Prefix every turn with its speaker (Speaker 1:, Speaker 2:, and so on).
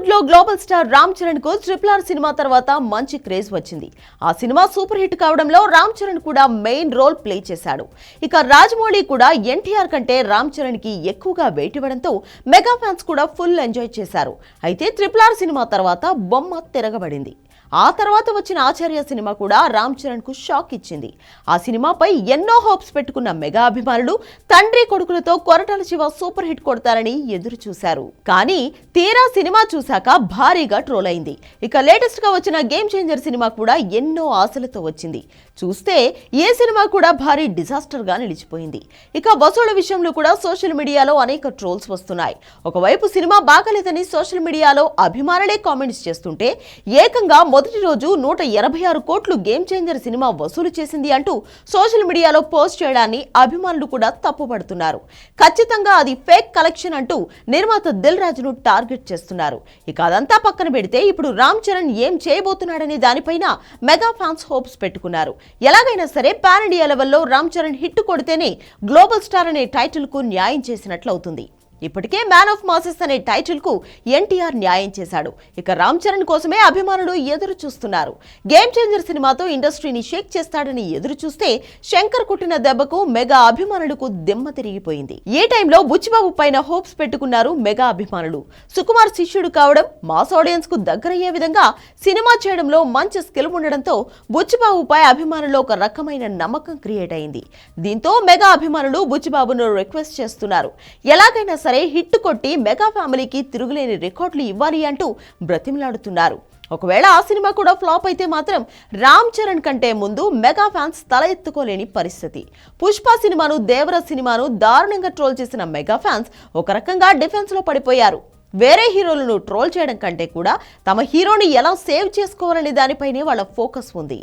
Speaker 1: టాలీవుడ్లో global star Ram చరణ్కు triple R cinema తర్వాత మంచి క్రేజ్ వచ్చింది. ఆ సినిమా సూపర్ హిట్ కావడంలో రామ్ చరణ్ కూడా మెయిన్ రోల్ ప్లే చేశాడు. ఇక రాజమౌళి కూడా ఎన్టీఆర్ కంటే రామ్ చరణ్కి ఎక్కువగా వెయిట్ ఇవ్వడంతో మెగా ఫ్యాన్స్ కూడా ఫుల్ ఎంజాయ్ చేశారు. అయితే ట్రిపుల్ ఆర్ సినిమా తర్వాత బొమ్మ తిరగబడింది. ఆ తర్వాత వచ్చిన ఆచార్య సినిమా కూడా రామ్ చరణ్కు షాక్ ఇచ్చింది. ఆ సినిమాపై ఎన్నో హోప్స్ పెట్టుకున్న మెగా అభిమానులు తండ్రి కొడుకులతో కొరటాల శివ సూపర్ హిట్ కొడతారని ఎదురు చూశారు కానీ తీరా సినిమా చూశాక భారీగా ట్రోల్ అయింది. ఇక లేటెస్ట్గా వచ్చిన గేమ్ చేంజర్ సినిమా కూడా ఎన్నో ఆశలతో వచ్చింది. చూస్తే ఏ సినిమా కూడా భారీ డిజాస్టర్గా నిలిచిపోయింది. ఇక వసూళ్ళ విషయంలో కూడా సోషల్ మీడియాలో అనేక ట్రోల్స్ వస్తున్నాయి. ఒకవైపు సినిమా బాగలేదని సోషల్ మీడియాలో అభిమానులే కామెంట్స్ చేస్తుంటే ఏకంగా మొదటి రోజు నూట ఎనభై ఆరు కోట్లు గేమ్ చేంజర్ సినిమా వసూలు చేసింది అంటూ సోషల్ మీడియాలో పోస్ట్ చేయడాన్ని అభిమానులు కూడా తప్పుపడుతున్నారు. ఖచ్చితంగా అది ఫేక్ కలెక్షన్ అంటూ నిర్మాత దిల్ రాజును టార్గెట్ చేస్తున్నారు. ఇక అదంతా పక్కన పెడితే ఇప్పుడు రామ్ చరణ్ ఏం చేయబోతున్నాడనే దానిపైన మెగా ఫ్యాన్స్ హోప్స్ పెట్టుకున్నారు. ఎలాగైనా సరే పాన్ ఇండియా లెవెల్లో రామ్ చరణ్ హిట్ కొడితేనే గ్లోబల్ స్టార్ అనే టైటిల్కు న్యాయం చేసినట్లు అవుతుంది ఇప్పటికే మ్యాన్ ఆఫ్ మాసెస్ అనే టైటిల్కు ఎన్టీఆర్ న్యాయం చేశాడు. ఇక రామ్ చరణ్ కోసమే అభిమానులు ఎదురు చూస్తున్నారు. గేమ్ చేంజర్ సినిమాతో ఇండస్ట్రీని షేక్ చేస్తాడని ఎదురు చూస్తే శంకర్ కుట్టిన దెబ్బకు మెగా అభిమానులకు దిమ్మ తిరిగిపోయింది. ఈ టైంలో బుచ్చిబాబు పైన హోప్స్ పెట్టుకున్నారు మెగా అభిమానులు. సుకుమార్ శిష్యుడు కావడం మాస్ ఆడియన్స్కు దగ్గరయ్యే విధంగా సినిమా చేయడంలో మంచి స్కిల్ ఉండడంతో బుచ్చిబాబుపై అభిమానుల్లో ఒక రకమైన నమ్మకం క్రియేట్ అయింది. దీంతో మెగా అభిమానులు బుచ్చిబాబును రిక్వెస్ట్ చేస్తున్నారు. ఎలాగైనా సరే హిట్ కొట్టి మెగా ఫ్యామిలీకి తిరుగులేని రికార్డులు ఇవ్వాలి అంటూ బ్రతిమలాడుతున్నారు. ఒకవేళ ఆ సినిమా కూడా ఫ్లాప్ అయితే మాత్రం రామ్ చరణ్ కంటే ముందు మెగా ఫ్యాన్స్ తల ఎత్తుకోలేని పరిస్థితి. పుష్ప సినిమాను దేవర సినిమాను దారుణంగా ట్రోల్ చేసిన మెగా ఫ్యాన్స్ ఒక రకంగా డిఫెన్స్లో పడిపోయారు. వేరే హీరోలను ట్రోల్ చేయడం కంటే కూడా తమ హీరోని ఎలా సేవ్ చేసుకోవాలనే దానిపైనే వాళ్ళ ఫోకస్ ఉంది.